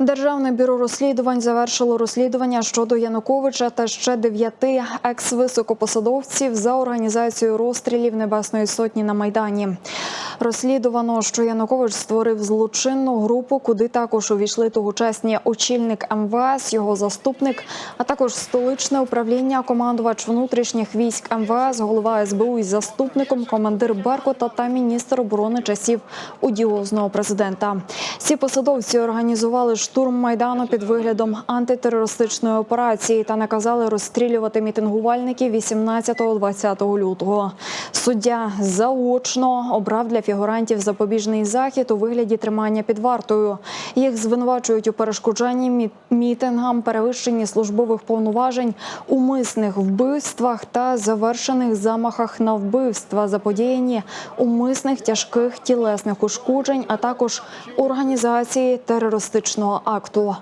Державне бюро розслідувань завершило розслідування щодо Януковича та ще дев'яти екс-високопосадовців за організацією розстрілів Небесної Сотні на Майдані. Розслідувано, що Янукович створив злочинну групу, куди також увійшли тогочасні очільник МВС, його заступник, а також столичне управління, командувач внутрішніх військ МВС, голова СБУ із заступником, командир Беркута та міністр оборони часів одіозного президента. Ці посадовці організували штурм майдану під виглядом антитерористичної операції та наказали розстрілювати мітингувальників 18-20 лютого. Суддя заочно обрав для фігурантів запобіжний захід у вигляді тримання під вартою. Їх звинувачують у перешкоджанні мі- мітингам, перевищенні службових повноважень, умисних вбивствах та завершених замахах на вбивства, заподіяні умисних тяжких тілесних ушкоджень, а також організації терористичного акту.